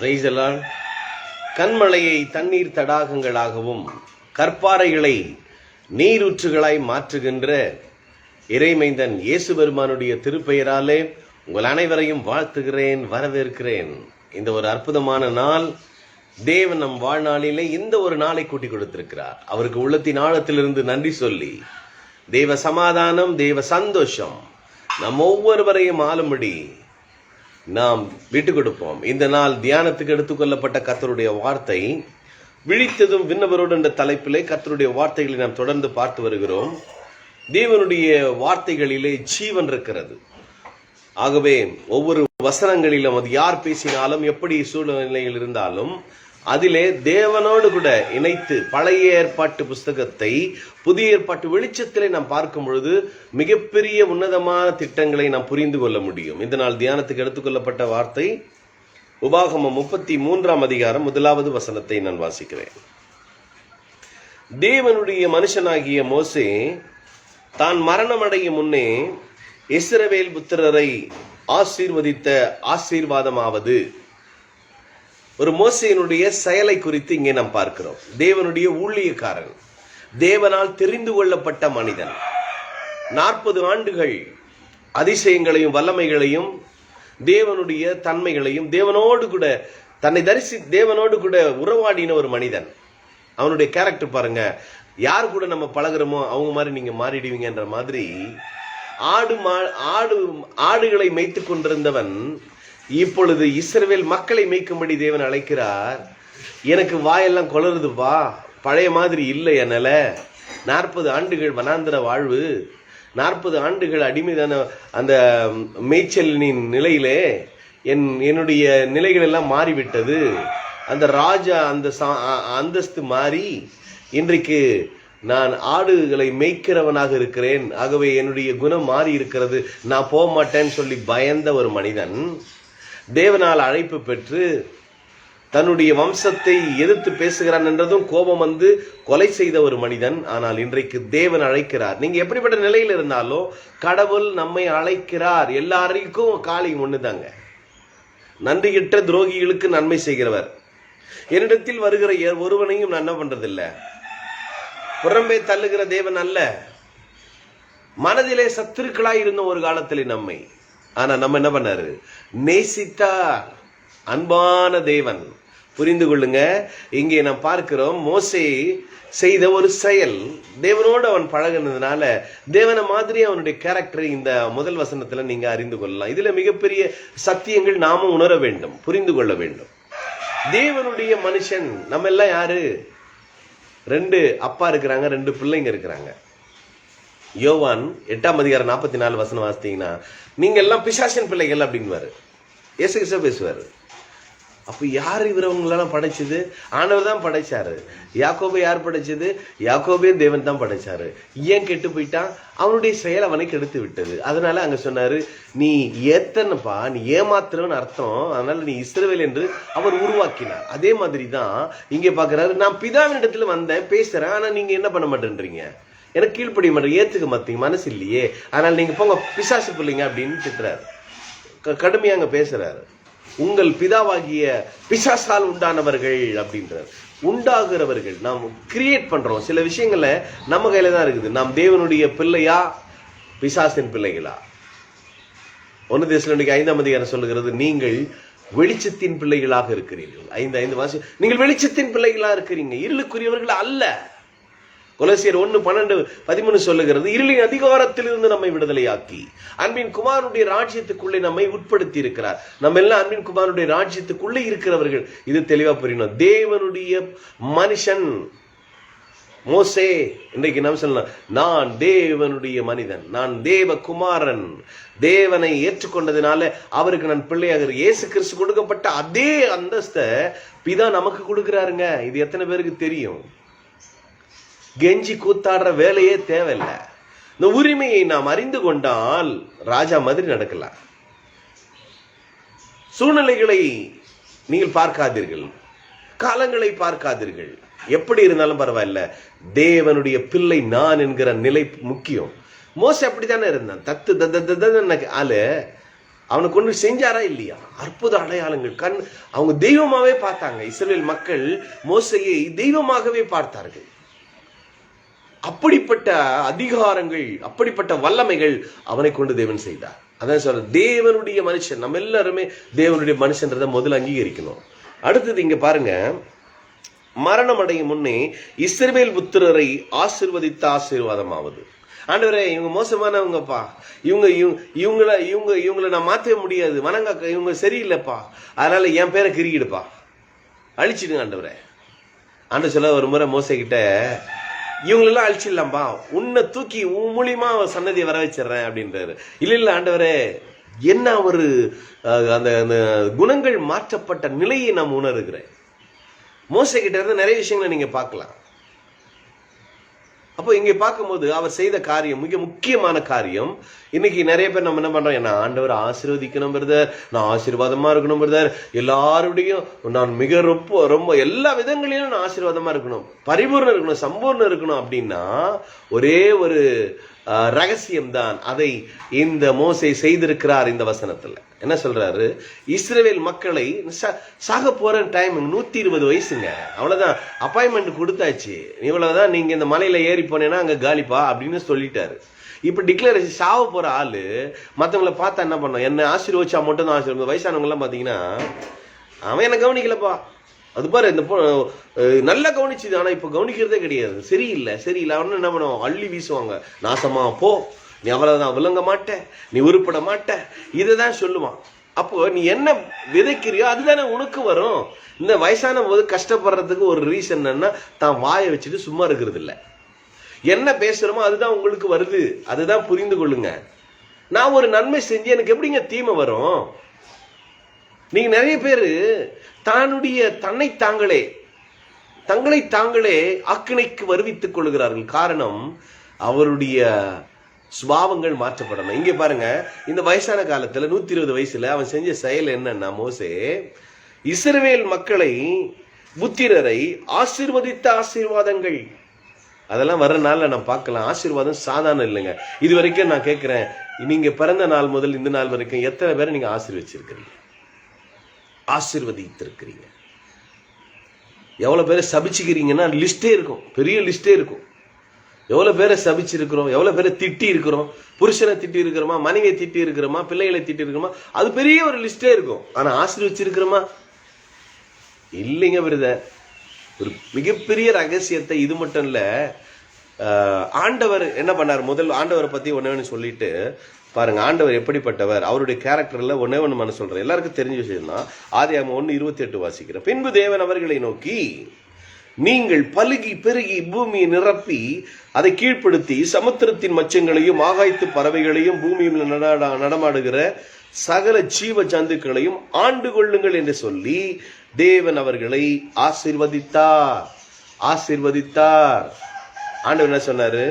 பிரைசலால் கண்மலையை தண்ணீர் தடாகங்களாகவும் கற்பாறைகளை நீரூற்றுகளாய் மாற்றுகின்ற இறைமைந்தன் இயேசு பெருமானுடைய திருப்பெயராலே உங்கள் அனைவரையும் வாழ்த்துகிறேன் வரவேற்கிறேன். இந்த ஒரு அற்புதமான நாள் தேவன் நம் வாழ்நாளிலே இந்த ஒரு நாளை கூட்டி கொடுத்திருக்கிறார். அவருக்கு உள்ளத்தின் ஆழத்திலிருந்து நன்றி சொல்லி தேவ சமாதானம் தேவ சந்தோஷம் நம் ஒவ்வொருவரையும் ஆளும்படி நாம் விட்டு கொடுப்போம் இந்த நாள் தியானத்துக்கு எடுத்துக்கொள்ளப்பட்ட கத்தருடைய வார்த்தை விழித்ததும் விண்ணவரோடு என்ற தலைப்பிலே கத்தருடைய வார்த்தைகளை நாம் தொடர்ந்து பார்த்து வருகிறோம். தேவனுடைய வார்த்தைகளிலே ஜீவன் இருக்கிறது. ஆகவே ஒவ்வொரு வசனங்களிலும் அது யார் பேசினாலும் எப்படி சூழ்நிலையில் இருந்தாலும் அதிலே தேவனோடு கூட இணைத்து பழைய ஏற்பாட்டு புஸ்தகத்தை புதிய ஏற்பாட்டு வெளிச்சத்திலே நாம் பார்க்கும் பொழுது மிகப்பெரிய உன்னதமான திட்டங்களை நாம் புரிந்து கொள்ள முடியும். இதனால் தியானத்துக்கு எடுத்துக்கொள்ளப்பட்ட வார்த்தை உபாகமம் முப்பத்தி மூன்றாம் அதிகாரம் முதலாவது வசனத்தை நான் வாசிக்கிறேன். தேவனுடைய மனுஷனாகிய மோசே தான் மரணமடையும் முன்னே இஸ்ரவேல் புத்திரரை ஆசீர்வதித்த ஆசீர்வாதமாவது. ஒரு மோசையினுடைய செயலை குறித்து இங்கே நாம் பார்க்கிறோம். தேவனுடைய ஊழியக்காரன். தேவனால் தெரிந்து கொள்ளப்பட்ட மனிதன். நாற்பது ஆண்டுகள் அதிசயங்களையும் வல்லமைகளையும் தேவனுடைய தன்மைகளையும் தேவனோடு கூட தன்னை தரிசி தேவனோடு கூட உறவாடின ஒரு மனிதன். அவனுடைய கேரக்டர் பாருங்க. யார் கூட நம்ம பழகுறோமோ அவங்க மாதிரி நீங்க மாறிடுவீங்கன்ற மாதிரி ஆடு மா ஆடு ஆடுகளை மேய்த்து கொண்டிருந்தவன் இப்பொழுது இஸ்ரவேல் மக்களை மேய்க்கும்படி தேவன் அழைக்கிறார். எனக்கு வாயெல்லாம் கொளருதுப்பா பழைய மாதிரி இல்லை என்னால. நாற்பது ஆண்டுகள் வனாந்திர வாழ்வு. நாற்பது ஆண்டுகள் அடிமைதான அந்த மேய்ச்சலின் நிலையிலே என் என்னுடைய நிலைகள் எல்லாம் மாறிவிட்டது. அந்த ராஜா அந்த சா- அ- அந்தஸ்து மாறி இன்றைக்கு நான் ஆடுகளை மேய்க்கிறவனாக இருக்கிறேன். ஆகவே என்னுடைய குணம் மாறி இருக்கிறது நான் போக மாட்டேன்னு சொல்லி பயந்த ஒரு மனிதன். தேவனால் அழைப்பு பெற்று தன்னுடைய வம்சத்தை எதிர்த்து பேசுகிறான் என்றதும் கோபம் வந்து கொலை செய்த ஒரு மனிதன். ஆனால் இன்றைக்கு தேவன் அழைக்கிறார். நீங்க எப்படிப்பட்ட நிலையில் இருந்தாலும் கடவுள் நம்மை அழைக்கிறார். எல்லாருக்கும் காலிங் ஒண்ணுதாங்க. நன்றியிட்ட துரோகிகளுக்கு நன்மை செய்கிறவர். என்னிடத்தில் வருகிற எ- ஒருவனையும் நான் என்ன பண்றதில்ல? புறம்பே தள்ளுகிற தேவன் அல்ல. மனதிலே சத்துருக்களாய் இருந்த ஒரு காலத்திலே நம்மை ஆனா நம்ம என்ன பண்ணாரு? நேசித்தார். அன்பான தேவன். புரிந்து கொள்ளுங்க. இங்கே நாம் பார்க்கிறோம் மோசை செய்த ஒரு செயல். தேவனோடு அவன் பழகுனதுனால தேவனை மாதிரி அவனுடைய கேரக்டர் இந்த முதல் வசனத்துல நீங்க அறிந்து கொள்ளலாம். இதுல மிகப்பெரிய சத்தியங்கள் நாமும் உணர வேண்டும் புரிந்து கொள்ள வேண்டும். தேவனுடைய மனுஷன் நம்ம எல்லாம் யாரு? ரெண்டு அப்பா இருக்கிறாங்க ரெண்டு பிள்ளைங்க இருக்கிறாங்க. யோவான் எட்டாம் அதிகாரம் நாற்பத்தி நாலு வசனம் வாசித்தீங்கன்னா நீங்கள் எல்லாம் பிசாசன் பிள்ளைகள் அப்படின்வாரு இயேசு கிறிஸ்தவ பேசுவார். அப்போ யார் இவரவங்களெல்லாம் படைச்சது? ஆண்டவர் தான் படைச்சாரு. யாக்கோபை யார் படைச்சது? யாக்கோபே தேவன் தான் படைச்சாரு. ஏன் கெட்டு போயிட்டான்? அவனுடைய செயல் அவனை கெடுத்து விட்டது. அதனால அங்கே சொன்னாரு நீ ஏத்தனப்பா நீ ஏமாத்துறவன் அர்த்தம். அதனால நீ இஸ்ரவேல் என்று அவர் உருவாக்கினார். அதே மாதிரி தான் இங்கே பார்க்குறாரு நான் பிதாவின் இடத்துல வந்தேன் பேசுகிறேன் ஆனால் நீங்கள் என்ன பண்ண மாட்டேன்றீங்க? எனக்கு கீழ்ப்படிய மாட்டேன் ஏற்றுக்க மாட்டீங்க மனசு இல்லையே அதனால் நீங்கள் போங்க பிசாசு பிள்ளைங்க அப்படின்னு திட்டுறாரு. க- கடுமையாக பேசுகிறாரு உங்கள் பிதாவாகிய பிசாசால் உண்டானவர்கள் அப்படின்றார். உண்டாகிறவர்கள் நாம் கிரியேட் பண்ணுறோம் சில விஷயங்களை நம்ம கையில தான் இருக்குது. நாம் தேவனுடைய பிள்ளையா பிசாசின் பிள்ளைகளா? ஒன்று தேசனுடைய ஐந்தாம் அதிகாரம் சொல்லுகிறது நீங்கள் வெளிச்சத்தின் பிள்ளைகளாக இருக்கிறீர்கள். ஐந்து ஐந்து மாதம் நீங்கள் வெளிச்சத்தின் பிள்ளைகளாக இருக்கிறீங்க. இருளுக்குரியவர்கள் அல்ல. கொலசியர் ஒன்னு பன்னெண்டு பதிமூணு சொல்லுகிறது இருளின் அதிகாரத்திலிருந்து நம்மை விடுதலையாக்கி அன்பின் குமாரனுடைய ராஜ்யத்துக்குள்ளே நம்மை உட்படுத்தி இருக்கிறார் நம்ம எல்லாம் அன்பின் குமாரனுடைய ராஜ்யத்துக்குள்ளே இருக்கிறவர்கள். இது தெளிவா புரியணும். தேவனுடைய மனுஷன் மோசே இன்றைக்கு நம்ம சொல்லலாம் நான் தேவனுடைய மனிதன் நான் தேவ குமாரன் தேவனை ஏற்றுக்கொண்டதுனால அவருக்கு நான் பிள்ளையாக இயேசு கிறிஸ்து கொடுக்கப்பட்ட அதே அந்தஸ்தை பிதா நமக்கு கொடுக்குறாருங்க. இது எத்தனை பேருக்கு தெரியும்? கெஞ்சி கூத்தாடுற வேலையே தேவையில்லை. இந்த உரிமையை நாம் அறிந்து கொண்டால் ராஜா மாதிரி நடக்கலாம். சூழ்நிலைகளை நீங்கள் பார்க்காதீர்கள். காலங்களை பார்க்காதீர்கள். எப்படி இருந்தாலும் பரவாயில்ல. தேவனுடைய பிள்ளை நான் என்கிற நிலை முக்கியம். மோச அப்படித்தானே இருந்தான். தத்து தத்த தத்த ஆளு. அவனை கொண்டு செஞ்சாரா இல்லையா? அற்புத அடையாளங்கள். கண் அவங்க தெய்வமாவே பார்த்தாங்க. இஸ்ரேல் மக்கள் மோசையை தெய்வமாகவே பார்த்தார்கள். அப்படிப்பட்ட அதிகாரங்கள் அப்படிப்பட்ட வல்லமைகள் அவனை கொண்டு தேவன் செய்தார். அதான் சொல்ற தேவனுடைய மனுஷன் நம்ம எல்லாருமே தேவனுடைய மனுஷன்றதை முதல்ல அங்கீகரிக்கணும். அடுத்தது இங்க பாருங்க மரணம் அடையும் முன்னே இஸ்ரேல் புத்திரரை ஆசிர்வதித்த ஆசீர்வாதமாவது. ஆண்டவரே இவங்க மோசமானவங்கப்பா. இவங்க இவங்கள இவங்க இவங்கள நான் மாற்றவே முடியாது. வணங்க இவங்க சரியில்லைப்பா. அதனால என் பேரை கிரிக்கிடுப்பா அழிச்சிடுங்க ஆண்டவரே. ஆண்டு சொல்ல ஒரு முறை மோசைக்கிட்ட இவங்களெல்லாம் அழிச்சிடலாம்பா. உன்னை தூக்கி உன் மூலியமா அவன் சன்னதியை வர வச்சிடுறேன் அப்படின்றாரு. இல்லை இல்லை ஆண்டவரே என்ன ஒரு அந்த அந்த குணங்கள் மாற்றப்பட்ட நிலையை நான் உணர்கிறேன். மோசக்கிட்ட இருந்து நிறைய விஷயங்களை நீங்கள் பார்க்கலாம். அப்போ இங்கே பார்க்கும்போது அவர் செய்த காரியம் மிக முக்கியமான காரியம். இன்னைக்கு நிறைய பேர் நம்ம என்ன பண்றோம்? என்ன ஆண்டவர் ஆசீர்வதிக்கணும் பிரதர். நான் ஆசீர்வாதமா இருக்கணும் பிரதர். எல்லாருடையும் நான் மிக ரொம்ப ரொம்ப எல்லா விதங்களிலும் நான் ஆசீர்வாதமா இருக்கணும். பரிபூர்ணம் இருக்கணும் சம்பூர்ணம் இருக்கணும் அப்படின்னா ஒரே ஒரு ரகசியம்தான். அதை இந்த மோசை செய்திருக்கிறார் இந்த வசனத்துல. என்ன சொல்றாரு? இஸ்ரேல் மக்களை ச- சாக போற டைம் நூத்தி இருபது வயசுங்க. அவ்வளவுதான். அப்பாயின்மெண்ட் கொடுத்தாச்சு. இவ்வளவுதான் நீங்க இந்த மலையில ஏறி போனேன்னா அங்க காலிப்பா அப்படின்னு சொல்லிட்டாரு. இப்ப டிக்ளேர் சாவ போற ஆளு மத்தவங்களை பார்த்தா என்ன பண்ணும்? என்ன ஆசீர்வச்சா மட்டும் தான் ஆசீர்வாதம் வயசானவங்க எல்லாம் பாத்தீங்கன்னா அவன் என்ன கவனிக்கலப்பா. அது பாரு இந்த நல்லா கவனிச்சுது. ஆனா இப்ப கவனிக்கிறதே கிடையாது. சரியில்லை சரியில்லை. அவனு என்ன பண்ணுவான்? அள்ளி வீசுவாங்க. நாசமா போ. நீ அவ்வளவுதான் விளங்க மாட்ட நீ உருப்பட மாட்ட இதை தான் சொல்லுவான். அப்போ நீ என்ன விதைக்கிறியோ அதுதானே உனக்கு வரும். இந்த வயசான போது கஷ்டப்படுறதுக்கு ஒரு ரீசன் என்னன்னா தான் வாயை வச்சுட்டு சும்மா இருக்கிறது இல்லை என்ன பேசுறோமோ அதுதான் உங்களுக்கு வருது. அதுதான் புரிந்து கொள்ளுங்க. நான் ஒரு நன்மை செஞ்சு எனக்கு எப்படிங்க தீமை வரும்? நீங்க நிறைய பேர் தன்னுடைய தன்னை தாங்களே தங்களை தாங்களே அக்கினைக்கு வருவித்துக் கொள்கிறார்கள். காரணம் அவருடைய சுபாவங்கள் மாற்றப்படணும். இங்கே பாருங்க இந்த வயசான காலத்தில் நூத்தி இருபது வயசுல அவன் செஞ்ச செயல் என்னன்னா மோசே இஸ்ரவேல் மக்களை புத்திரரை ஆசிர்வதித்த ஆசீர்வாதங்கள். அதெல்லாம் வர நாள்ல நான் பார்க்கலாம். ஆசீர்வாதம் சாதாரணம் இல்லைங்க. இது வரைக்கும் நான் கேட்கிறேன் நீங்க பிறந்த நாள் முதல் இந்த நாள் வரைக்கும் எத்தனை பேரை நீங்க ஆசீர்வச்சிருக்கிறீங்க? ஆசீர்வதித்திருக்கிறீங்க. எவ்வளவு பேரை சபிச்சுக்கிறீங்கன்னா லிஸ்டே இருக்கும். பெரிய லிஸ்டே இருக்கும். எவ்வளவு பேரை சபிச்சிருக்கிறோம்? எவ்வளவு பேரை திட்டி இருக்கிறோம் புருஷனை திட்டி இருக்கிறோமா மனைவியை திட்டி இருக்கிறோமா பிள்ளைகளை திட்டி இருக்கிறோமா அது பெரிய ஒரு லிஸ்டே இருக்கும். ஆனா ஆசீர்வச்சிருக்கிறோமா? இல்லைங்க விருத. ஒரு மிகப்பெரிய ரகசியத்தை இது மட்டும் இல்ல ஆண்டவர் என்ன பண்ணார்? முதல் ஆண்டவரை பத்தி ஒண்ணே ஒன்று சொல்லிட்டு பாருங்க ஆண்டவர் எப்படிப்பட்டவர்? அவருடைய கேரக்டர்ல ஒண்ணே ஒன்று மன சொல்றேன். எல்லாருக்கும் தெரிஞ்ச விஷயம் தான் ஆதி ஒன்னு இருபத்தி எட்டு வாசிக்கிறேன். பின்பு தேவன் அவர்களை நோக்கி நீங்கள் பலுகி பெருகி பூமியை நிரப்பி அதை கீழ்ப்படுத்தி சமுத்திரத்தின் மச்சங்களையும் ஆகாய்த்து பறவைகளையும் பூமியில் நடமாடுகிற சகல ஜீவ ஜந்துக்களையும் ஆண்டு கொள்ளுங்கள் என்று சொல்லி தேவன் அவர்களை ஆசீர்வதித்தார். ஆசிர்வதித்தார். ஆண்டவர் என்ன சொன்னாரு?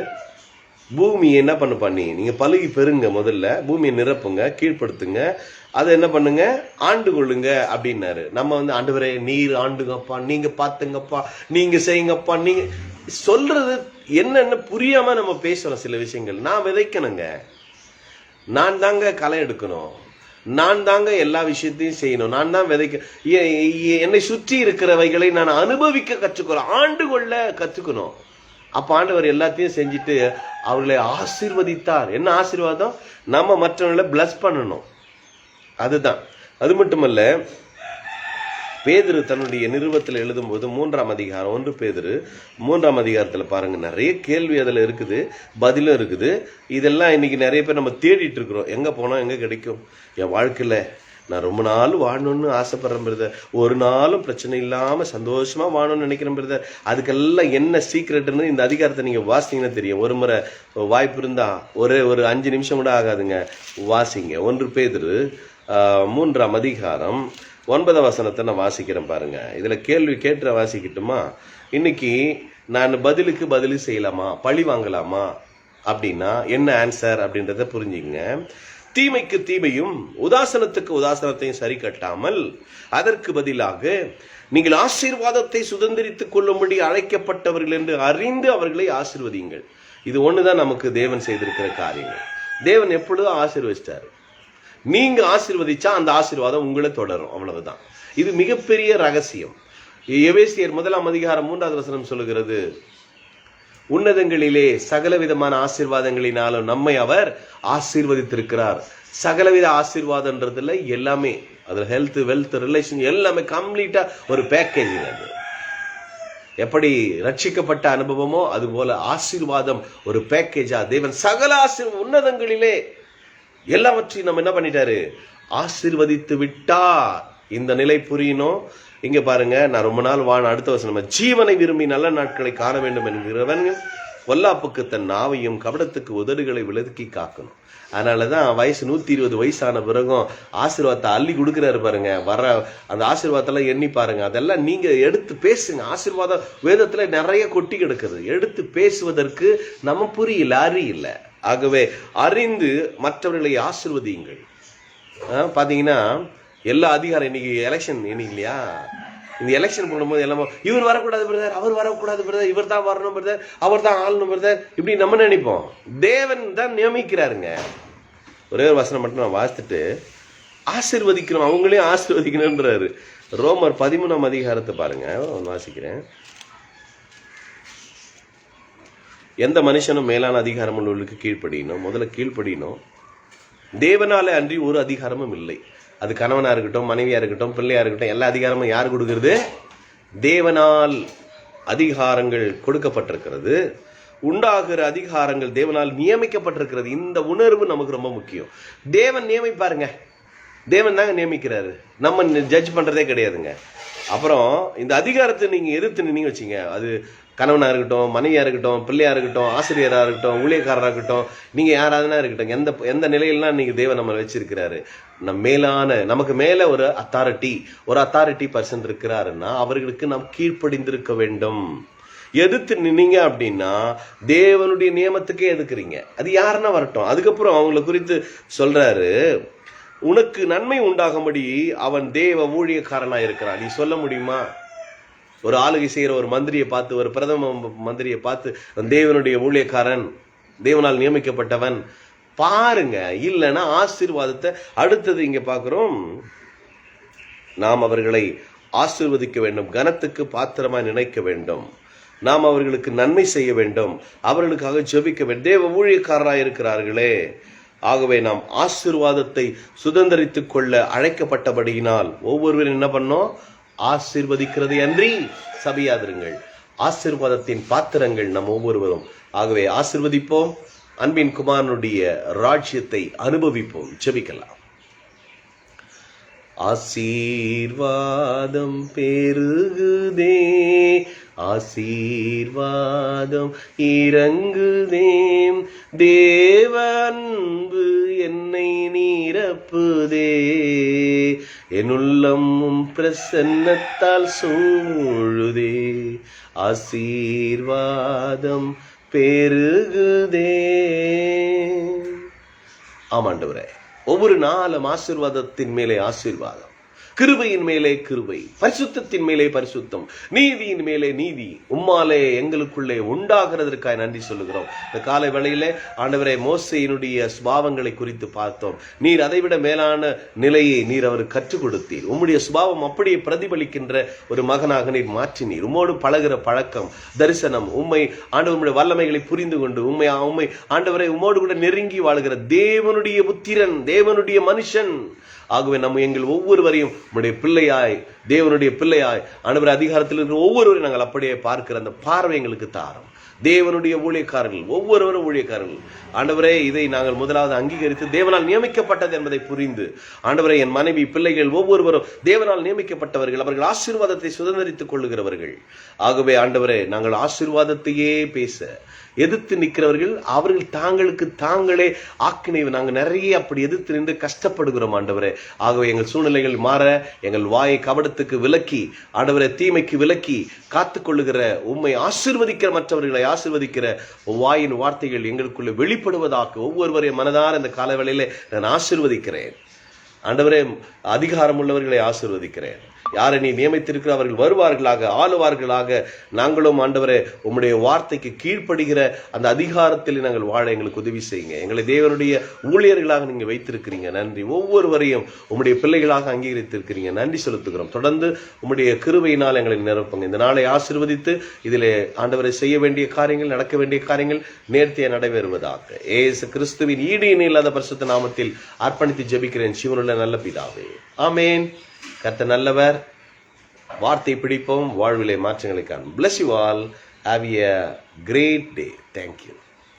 பூமியை என்ன பண்ண பண்ணி? நீங்க பழுகி பெருங்க முதல்ல. பூமியை நிரப்புங்க கீழ்ப்படுத்துங்க. அதை என்ன பண்ணுங்க? ஆண்டு கொள்ளுங்க அப்படின்னாரு. நம்ம வந்து ஆண்டவரே நீர் ஆண்டுங்கப்பா நீங்க பாத்துங்கப்பா நீங்க செய்யுங்கப்பா நீங்க சொல்றது என்னன்னு புரியாம நம்ம பேசுறோம் சில விஷயங்கள். நான் விதைக்கணுங்க. நான் தாங்க களை எடுக்கணும். நான் தாங்க எல்லா விஷயத்தையும் செய்யணும். நான் தான் விதைக்க என்னை சுற்றி இருக்கிறவைகளை நான் அனுபவிக்க கற்றுக்கிறோம் ஆண்டு கொள்ள கற்றுக்கணும். அப்ப ஆண்டவர் எல்லாத்தையும் செஞ்சுட்டு அவர்களை ஆசிர்வதித்தார். என்ன ஆசீர்வாதம்? நம்ம மற்றவங்களை பிளஸ் பண்ணணும். அதுதான். அது மட்டுமல்ல பேதிரு தன்னுடைய நிறுவத்தில் எழுதும்போது மூன்றாம் அதிகாரம் ஒன்று பேதிரு மூன்றாம் அதிகாரத்தில் பாருங்கள் நிறைய கேள்வி அதில் இருக்குது பதிலும் இருக்குது. இதெல்லாம் இன்னைக்கு நிறைய பேர் நம்ம தேடிட்டு இருக்கிறோம். எங்கே போனால் எங்கே கிடைக்கும்? என் வாழ்க்கையில் நான் ரொம்ப நாள் வாழணும்னு ஆசைப்படுறேன் பிரதர். ஒரு நாளும் பிரச்சனை இல்லாமல் சந்தோஷமாக வாழணும்னு நினைக்கிறேன் பிரதர். அதுக்கெல்லாம் என்ன சீக்ரெட்டுன்னு இந்த அதிகாரத்தை நீங்கள் வாசிங்கன்னா தெரியும். ஒரு முறை வாய்ப்பு இருந்தால் ஒரே ஒரு அஞ்சு நிமிஷம் கூட ஆகாதுங்க. வாசிங்க. ஒன்று பேதிரு மூன்றாம் அதிகாரம் ஒன்பதாம் வசனத்தை நான் வாசிக்கிறேன் பாருங்க. இதில் கேள்வி கேட்டு வாசிக்கட்டுமா? இன்னைக்கு நான் பதிலுக்கு பதில் செய்யலாமா? பழி வாங்கலாமா? அப்படின்னா என்ன ஆன்சர் அப்படின்றத புரிஞ்சுங்க தீமைக்கு தீமையும் உதாசனத்துக்கு உதாசனத்தையும் சரி கட்டாமல் அதற்கு பதிலாக நீங்கள் ஆசீர்வாதத்தை சுதந்திரித்துக் கொள்ளும்படி அழைக்கப்பட்டவர்கள் என்று அறிந்து அவர்களை ஆசிர்வதிங்கள் இது ஒன்று தான் நமக்கு தேவன் செய்திருக்கிற காரியங்கள். தேவன் எப்பொழுதும் ஆசீர்வதிச்சிட்டார். நீங்க ஆசீர்வதிச்சா அந்த ஆசீர்வாதம் உங்களை தொடரும். அவ்வளவுதான். இது மிகப்பெரிய ரகசியம். எவேசியர் முதலாம் அதிகாரம் மூன்றாவது வசனம் சொல்லுகிறது உன்னதங்களிலே சகலவிதமான ஆசீர்வாதங்களினாலும் நம்மை அவர் ஆசீர்வதித்திருக்கிறார். சகலவித ஆசீர்வாதம்ன்றதுல எல்லாமே அதில் ஹெல்த் வெல்த் ரிலேஷன் எல்லாமே கம்ப்ளீட்டா ஒரு பேக்கேஜ் அது. எப்படி ரட்சிக்கப்பட்ட அனுபவமோ அதுபோல ஆசீர்வாதம் ஒரு பேக்கேஜா தேவன் சகல ஆசீர் உன்னதங்களிலே எல்லாவற்றையும் நம்ம என்ன பண்ணிட்டாரு? ஆசிர்வதித்து விட்டார். இந்த நிலை புரியணும் இங்க பாருங்க நான் ரொம்ப நாள் வாழ அடுத்த வருஷம் நம்ம ஜீவனை விரும்பி நல்ல நாட்களை காண வேண்டும் என்கிறவன் பொல்லாப்புக்கு தன் நாவையும் கபடத்துக்கு உதடுகளை விலக்கி காக்கணும். அதனாலதான் வயசு நூற்றி இருபது வயசான பிறகும் ஆசீர்வாதத்தை அள்ளி கொடுக்குறாரு பாருங்க. வர அந்த ஆசீர்வாதத்தெல்லாம் எண்ணி பாருங்க. அதெல்லாம் நீங்கள் எடுத்து பேசுங்க. ஆசீர்வாதம் வேதத்தில் நிறைய கொட்டி கிடக்குது. எடுத்து பேசுவதற்கு நம்ம புரியல அறியல. ஆகவே அறிந்து மற்றவர்களை ஆசிர்வதியுங்கள். பார்த்தீங்கன்னா எல்லா அதிகாரம் இன்னைக்கு எலெக்ஷன் இன்னைக்கு இல்லையா? இந்த எலெக்ஷன் பண்ணும்போது எல்லாமே இவர் வரக்கூடாது பிரதர் அவர் வரக்கூடாது பிரதர் இவர் தான் வரணும் பிரதர் அவர் தான் ஆளணும் பிரதர் இப்படி நம்ம நினைப்போம். தேவன் தான் நியமிக்கிறாருங்க. ஒரே ஒரு வசனம் மட்டும் நான் வாசித்துட்டு ஆசிர்வதிக்கணும். அவங்களையும் ஆசிர்வதிக்கணுன்றாரு ரோமர் பதிமூணாம் அதிகாரத்தை பாருங்க. வாசிக்கிறேன். எந்த மனுஷனும் மேலான அதிகாரம் உள்ளவர்களுக்கு கீழ்ப்படியணும் முதல்ல கீழ்ப்படியணும் தேவனாலே அன்றி ஒரு அதிகாரமும் இல்லை. அது கணவனாக இருக்கட்டும் மனைவியாக இருக்கட்டும் பிள்ளையாக இருக்கட்டும் எல்லா அதிகாரமும் யார் கொடுக்கிறது? தேவனால் அதிகாரங்கள் கொடுக்கப்பட்டிருக்கிறது. உண்டாகிற அதிகாரங்கள் தேவனால் நியமிக்கப்பட்டிருக்கிறது. இந்த உணர்வு நமக்கு ரொம்ப முக்கியம். தேவன் நியமிப்பாருங்க. தேவன் தாங்க நியமிக்கிறாரு. நம்ம ஜட்ஜ் பண்ணுறதே கிடையாதுங்க. அப்புறம் இந்த அதிகாரத்தை நீங்கள் எதிர்த்து நின்னீங்க வச்சிங்க அது கணவனாக இருக்கட்டும் மனைவியாக இருக்கட்டும் பிள்ளையாக இருக்கட்டும் ஆசிரியராக இருக்கட்டும் ஊழியக்காரராக இருக்கட்டும் நீங்கள் யாராவதுனா இருக்கட்டும் எந்த எந்த நிலையிலாம் நீங்க தேவன் நம்ம வச்சிருக்கிறாரு? நம் மேலான நமக்கு மேலே ஒரு அத்தாரிட்டி ஒரு அத்தாரிட்டி பர்சன் இருக்கிறாருன்னா அவர்களுக்கு நாம் கீழ்ப்படிந்திருக்க வேண்டும். எதிர்த்து நின்னீங்க அப்படின்னா தேவனுடைய நியமத்துக்கே எதுக்குறீங்க? அது யாருன்னா வரட்டும். அதுக்கப்புறம் அவங்கள குறித்து சொல்றாரு உனக்கு நன்மை உண்டாகும்படி அவன் தேவ ஊழியக்காரனா இருக்கிறான். நீ சொல்ல முடியுமா? ஒரு ஆளுகை செய்கிற ஒரு மந்திரியை பார்த்து ஒரு பிரதம மந்திரியை பார்த்து தேவனுடைய ஊழியக்காரன் தேவனால் நியமிக்கப்பட்டவன் பாருங்க இல்லைன்னா ஆசீர்வாதத்தை அடுத்தது இங்கே பார்க்குறோம். நாம் அவர்களை ஆசீர்வதிக்க வேண்டும் கனத்துக்கு பாத்திரமாக நினைக்க வேண்டும். நாம் அவர்களுக்கு நன்மை செய்ய வேண்டும் அவர்களுக்காக ஜெபிக்க வேண்டும். தேவ ஊழியக்காரராக இருக்கிறார்களே. ஆகவே நாம் ஆசீர்வாதத்தை சுதந்திரித்துக் கொள்ள அழைக்கப்பட்டபடியினால் ஒவ்வொருவரும் என்ன பண்ணோம்? ஆசிர்வதிக்கிறது அன்றி சபையாதிருங்கள். ஆசீர்வாதத்தின் பாத்திரங்கள் நம் ஒவ்வொருவரும். ஆகவே ஆசிர்வதிப்போம். அன்பின் குமாரனுடைய ராஜ்யத்தை அனுபவிப்போம். ஜெபிக்கலாம். ஆசீர்வாதம் பெருகுதே. ஆசீர்வாதம் இறங்குதே. தேவன்பு என்னை நீரப்புதே. என்னுள்ளம் பிரசன்னத்தால் சூழுதே ஆசீர்வாதம் பெருகுதே. ஆமாண்டவரே ஒவ்வொரு நாளும் ஆசீர்வாதத்தின் மேலே ஆசீர்வாதம். கிருபையின் மேலே கிருபை பரிசுத்தத்தின் மேலே பரிசுத்தம் நீதியின் மேலே நீதி உம்மாலே எங்களுக்குள்ளே உண்டாகிறதற்காக நன்றி சொல்லுகிறோம். இந்த காலை வேளையில ஆண்டவரே மோசையினுடைய சுபாவங்களை குறித்து பார்த்தோம். நீர் அதைவிட மேலான நிலையை நீர் அவர் கற்றுக் கொடுத்தீர். உம்முடைய சுபாவம் அப்படியே பிரதிபலிக்கின்ற ஒரு மகனாக நீர் மாற்றினீர். உம்மோடு பழகுற பழக்கம் தரிசனம் உம்மை ஆண்டவருடைய வல்லமைகளை புரிந்து கொண்டு உண்மை உண்மை ஆண்டவரை உம்மோடு கூட நெருங்கி வாழ்கிற தேவனுடைய புத்திரன் தேவனுடைய மனுஷன். ஆகவே நம்ம எங்கள் ஒவ்வொருவரையும் உம்முடைய பிள்ளையாய் தேவனுடைய பிள்ளையாய் அனுபவ அதிகாரத்தில் இருக்கிற ஒவ்வொருவரையும் நாங்கள் அப்படியே பார்க்கிற அந்த பார்வை எங்களுக்கு தாரம். தேவனுடைய ஊழியக்காரர்கள் ஒவ்வொருவரும் ஊழியக்காரர்கள். ஆண்டவரே இதை நாங்கள் முதலாவது அங்கீகரித்து தேவனால் நியமிக்கப்பட்டது என்பதை புரிந்து ஆண்டவரே என் மனைவி பிள்ளைகள் ஒவ்வொருவரும் தேவனால் நியமிக்கப்பட்டவர்கள் அவர்கள் ஆசீர்வாதத்தை சுதந்திரித்துக் கொள்ளுகிறவர்கள். ஆகவே ஆண்டவரே நாங்கள் ஆசீர்வாதத்தையே பேச எதிர்த்து நிற்கிறவர்கள் அவர்கள் தாங்களுக்கு தாங்களே ஆக்கினை நாங்கள் நிறைய அப்படி எதிர்த்து நின்று கஷ்டப்படுகிறோம் ஆண்டவரே. ஆகவே எங்கள் சூழ்நிலைகள் மாற எங்கள் வாயை கபடத்துக்கு விலக்கி ஆண்டவரை தீமைக்கு விலக்கி காத்துக்கொள்ளுகிற உண்மை ஆசிர்வதிக்கிற மற்றவர்களை ஆசீர்வதிக்கிற வாயின் வார்த்தைகள் எங்களுக்குள்ளே வெளிப்படுவதாக ஒவ்வொருவரையும் மனதார இந்த காலவேளையிலே நான் ஆசீர்வதிக்கிறேன். ஆண்டவரே அதிகாரம் உள்ளவர்களை ஆசிர்வதிக்கிறேன். யாரை நீ நியமித்திருக்கிற அவர்கள் வருவார்களாக ஆளுவார்களாக நாங்களும் ஆண்டவரே உம்முடைய வார்த்தைக்கு கீழ்ப்படுகிற அந்த அதிகாரத்தில் நாங்கள் வாழ எங்களுக்கு உதவி செய்யுங்க. எங்களை தேவனுடைய ஊழியர்களாக நீங்க வைத்திருக்கிறீங்க. நன்றி. ஒவ்வொருவரையும் உம்முடைய பிள்ளைகளாக அங்கீகரித்திருக்கிறீங்க. நன்றி செலுத்துகிறோம். தொடர்ந்து உம்முடைய கிருவையினால் எங்களை நிரப்புங்க. இந்த நாளை ஆசீர்வதித்து இதிலே ஆண்டவரை செய்ய வேண்டிய காரியங்கள் நடக்க வேண்டிய காரியங்கள் நேர்த்தியா நடைபெறுவதாக. ஏசு கிறிஸ்துவின் ஈடு இணை இல்லாத பரிசுத்த நாமத்தில் அர்ப்பணித்து ஜெபிக்கிறேன். சிவனுள்ள நல்ல பிதாவே. ஆமேன். கர்த்த நல்லவர். வார்த்தை பிடிப்போம் வாழ்விலை மாற்றங்களை காணும். Bless you all have a great day thank you